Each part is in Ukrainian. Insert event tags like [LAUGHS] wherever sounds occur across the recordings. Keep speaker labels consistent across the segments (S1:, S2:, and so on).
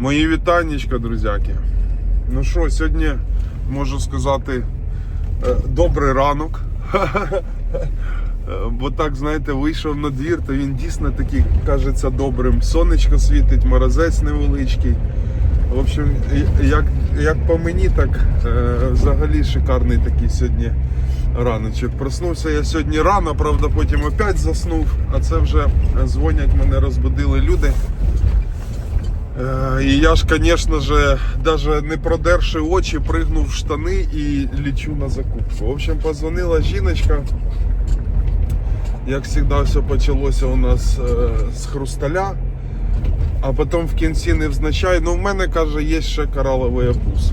S1: Мої вітаннячка, друзяки. Ну що, сьогодні можу сказати е, добрий ранок. [LAUGHS] Бо так, знаєте, вийшов на двір, то він дійсно такий кажеться добрим. Сонечко світить, морозець невеличкий. В общем, як, як по мені, так е, взагалі шикарний такий сьогодні раночок. Проснувся я сьогодні рано, правда, потім опять заснув, а це вже дзвонять мене, розбудили люди. Е, І я ж, звісно ж, навіть не продерши очі, пригнув в штани і лічу на закупку. В общем, позвонила жіночка. Як завжди, все почалося у нас е, з хрусталя, а потім в кінці невзначай. Ну, в мене каже, є ще кораловий бус.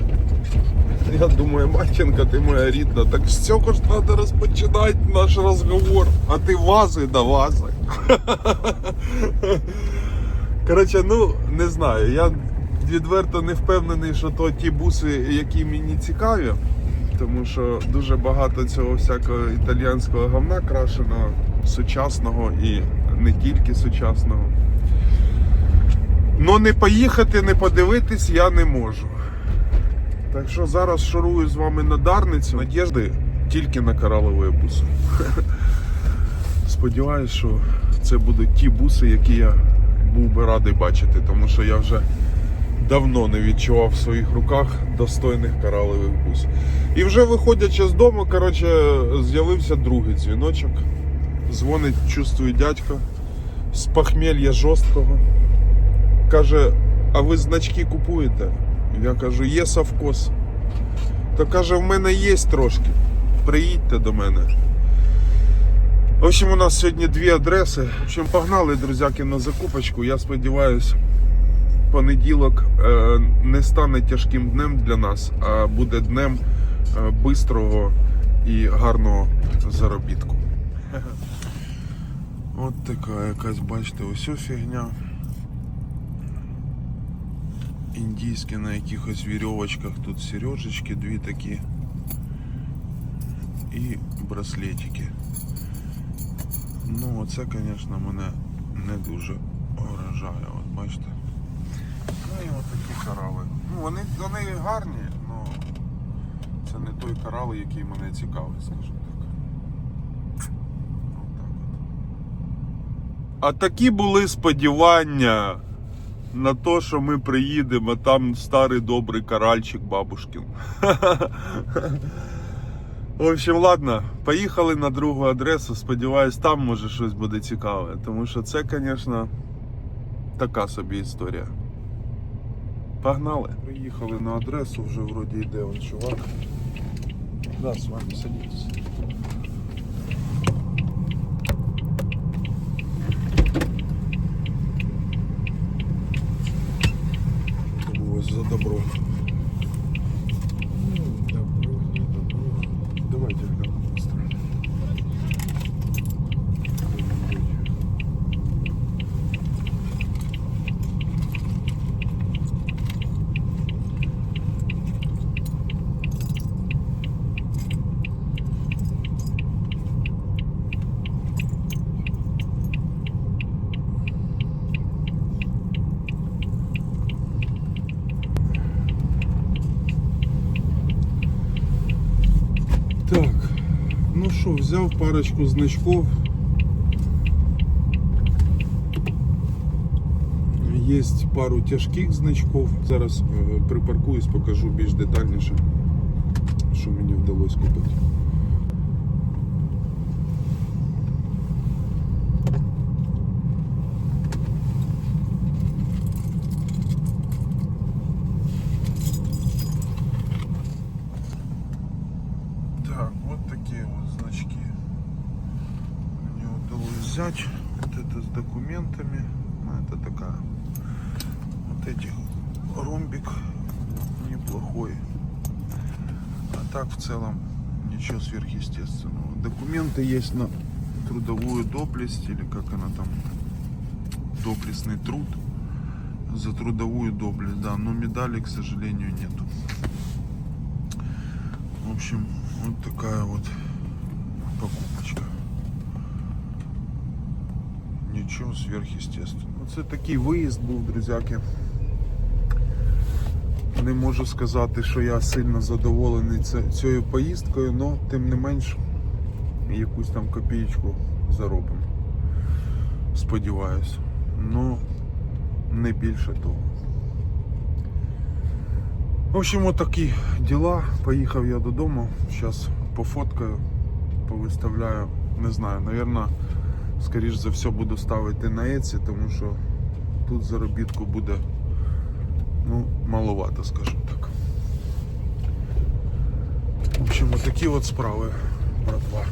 S1: Я думаю, матінка, ти моя рідна, так з цього ж треба розпочинати наш розговор. А ти вази да вази. [LAUGHS] Коротше, ну не знаю. Я відверто не впевнений, що то ті буси, які мені цікаві. Тому що дуже багато цього всякого італіянського говна крашеного, сучасного і не тільки сучасного. Ну не поїхати, не подивитись я не можу. Так що зараз шурую з вами на Дарницю. Надіжди тільки на кораловий бус. [LAUGHS] Сподіваюсь, що це будуть ті буси, які я був би радий бачити, тому що я вже давно не відчував в своїх руках достойних коралових бус. І вже виходячи з дому, коротше, з'явився другий дзвіночок. Дзвонить, чувствую дядько з похмелья жорсткого. Каже, а ви значки купуєте? Я кажу, є совкос. То каже, в мене є трошки. Приїдьте до мене. В общем, у нас сьогодні дві адреси. В общем, погнали, друзяки, на закупочку. Я сподіваюся, понеділок е, не стане тяжким днем для нас, а буде днем е, бистрого і гарного заробітку. От така якась, бачите, ось фігня. Індійське на якихось вірьовочках. Тут сережечки дві такі. І браслетики. Ну, оце, звісно, мене не дуже вражає. От бачите. Ну і от такі корали. Ну, вони, вони гарні, але це не той корал, який мене цікавить, скажімо так. А такі були сподівання на те, що ми приїдемо, а там старий добрий коральчик бабушкин. [LAUGHS] В общем, ладно, поїхали на другу адресу. Сподіваюсь, там може щось буде цікаве. Тому що це, звісно, така собі історія. Погнали. Приїхали на адресу, вже вроді йде он чувак. Да, з вами садитесь. Тому ось за добро. Давайте глянемо быстро. Так, що, взяв парочку значков. Є пару тяжких значков. Зараз е, припаркуюсь, покажу більш детальніше, що мені вдалося купити. Взять. Вот это с документами. Ну, это такая. Вот этих ромбик неплохой. А так в целом ничего сверхъестественного. Документы есть на трудовую доблесть или как она там доблестный труд за трудовую доблесть, да, но медали, к сожалению, нету. В общем, вот такая вот покупочка. Нічого сверхъестественного. Оце такий виїзд був, друзяки. не можу сказати, що я сильно задоволений цією поїздкою, але тим не менш якусь там копієчку заробимо. Сподіваюсь. Ну, не більше того. В общем, отакі діла. Поїхав я додому. Зараз пофоткаю, повиставляю. Не знаю, напевно, скоріш за все буду ставити на Еці, тому що тут заробітку буде ну, маловато, скажу так. В общем, отакі от справи, братва.